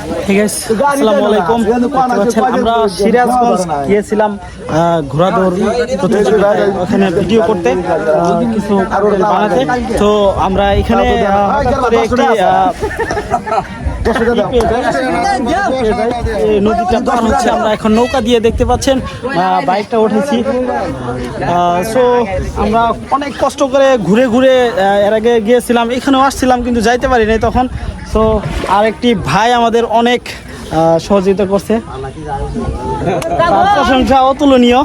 আসসালামু আলাইকুম আমরা সিরাজগঞ্জ গিয়েছিলাম আহ, ঘোড়া দৌড় প্রতিযোগিতায়। ওখানে ভিডিও করতে কিছু বানাতে। তো আমরা এখানে একটি নদীটা পার হচ্ছে আমরা এখন নৌকা দিয়ে দেখতে পাচ্ছেন বাইকটা উঠেছি। সো আমরা অনেক কষ্ট করে ঘুরে ঘুরে এর আগে গিয়েছিলাম এখানেও আসছিলাম কিন্তু যাইতে পারি নাই তখন। সো আরেকটি ভাই আমাদের অনেক সহযোগিতা করছে। প্রশংসা অতুলনীয়।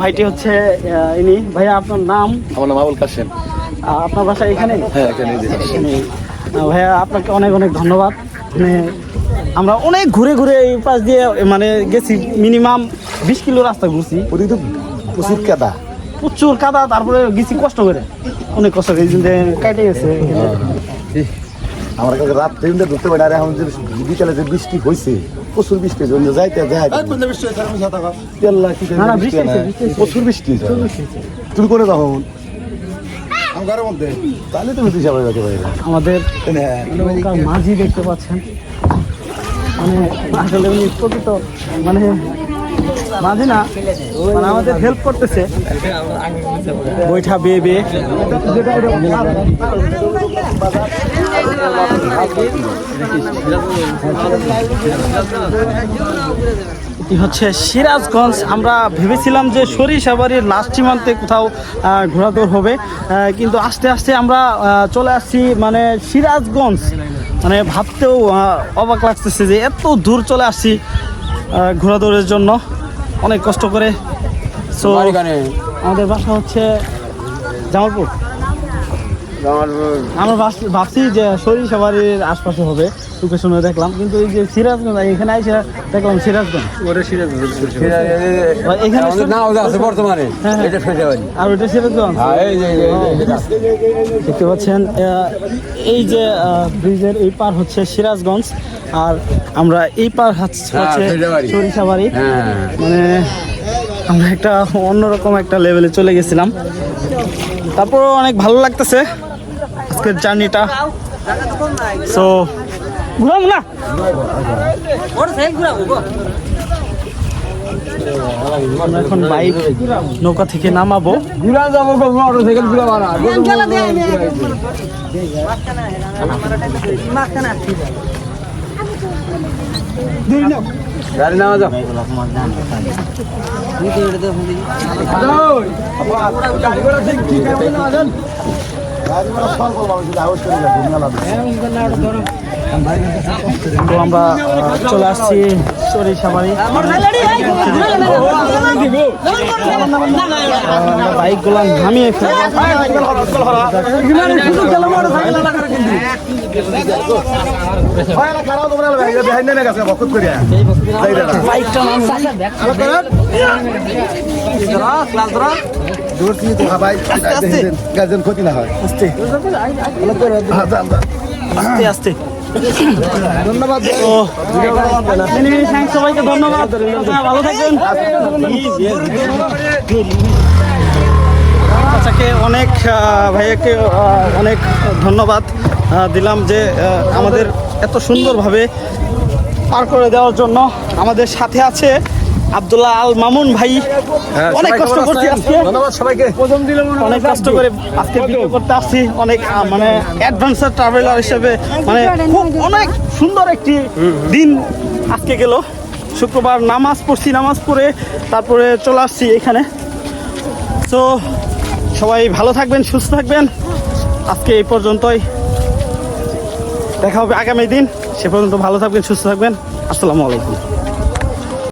ভাইটি হচ্ছে ইনি। ভাইয়া আপনার নাম? আমার নাম আবুল কাশেম। আপনার বাসা এখানে? হ্যাঁ এখানে ভাইয়া আপনাকে অনেক অনেক ধন্যবাদ। মানে আমরা অনেক ঘুরে ঘুরে এই পাশ দিয়ে মানে গেছি মিনিমাম বিশ কিলো রাস্তা ঘুরছি। ওদিকে তো প্রচুর কাদা। প্রচুর কাদা তারপরে গেছি কষ্ট করে। অনেক কষ্ট করে কেটে গেছে। আমরা কালকে রাত ট্রেনটা ঢুকতে পারি আর এখন যে বিকালে যে বৃষ্টি হয়েছে প্রচুর বৃষ্টি হয়েছে? অন্য যাইতে যায়। প্রচুর বৃষ্টি হয়েছে। তুমি করে তাহলে তুমি একেবারে আমাদের মাঝি দেখতে পাচ্ছেন। মানে আসলে উনি প্রকৃত মানে মাঝি না মানে আমাদের হেল্প করতেছে। বৈঠা বেয়ে বেয়ে। এটি হচ্ছে সিরাজগঞ্জ। আমরা ভেবেছিলাম যে সরিষাবাড়ির লাস্ট সীমান্তে কোথাও ঘোরাদৌড় হবে কিন্তু আস্তে আস্তে আমরা চলে আসছি মানে সিরাজগঞ্জ। মানে ভাবতেও অবাক লাগতেছে যে এত দূর চলে আসছি ঘোরাদৌড়ের জন্য। অনেক কষ্ট করে। সো আমাদের বাসা হচ্ছে জামালপুর। আমরা ভাবছি- যে আশপাশে হবে লোকেশনে দেখলাম। কিন্তু এই যে সিরাজগঞ্জ এখানে এসে দেখলাম সিরাজগঞ্জ। এখানে না ওটা আছে বর্তমানে। হ্যাঁ, হ্যাঁ। এটা আর ওইটা সিরাজগঞ্জ। হ্যাঁ দেখতে পাচ্ছেন আহ, এই যে ব্রিজের এই পার হচ্ছে সিরাজগঞ্জ আর আমরা এই পার হচ্ছে হ্যাঁ, সরিষাবাড়ি। হ্যাঁ মানে আমরা একটা অন্যরকম একটা লেভেলে চলে গেছিলাম। তারপরও অনেক ভালো লাগতেছে। আজকের জার্নিটা। সো ঘুরাম না এখন বাইক নৌকা থেকে নামাবো। ঘুরা যাব মোটর সাইকেল ঘুরা মারা গাড়ি নামা যাও गाडीबाट सल्कल भएको आवाज गरेर घुम्न लाग्छ তো আমরা চলে আসছি সরিষাবাড়ি। বাইকগুলো নামিয়ে ক্ষতি না হয় আস্তে আস্তে। ধন্যবাদ। সবাইকে ধন্যবাদ। ভালো থাকবেন। আচ্ছাকে অনেক ভাইয়াকে অনেক ধন্যবাদ দিলাম যে আমাদের এত সুন্দরভাবে পার করে দেওয়ার জন্য আমাদের সাথে আছে। আব্দুল্লাহ আল মামুন ভাই অনেক কষ্ট করছি আজকে। ধন্যবাদ সবাইকে। অনেক কষ্ট করে আজকে ভিডিও করতে আসছি। অনেক মানে অ্যাডভেঞ্চার ট্রাভেলার হিসেবে মানে খুব অনেক সুন্দর একটি দিন আজকে গেল। শুক্রবার নামাজ পড়ছি নামাজ পড়ে তারপরে চলে আসছি এখানে। তো সবাই ভালো থাকবেন সুস্থ থাকবেন। আজকে এই পর্যন্তই। দেখা হবে আগামী দিন। সে পর্যন্ত ভালো থাকবেন সুস্থ থাকবেন। আসসালামু আলাইকুম।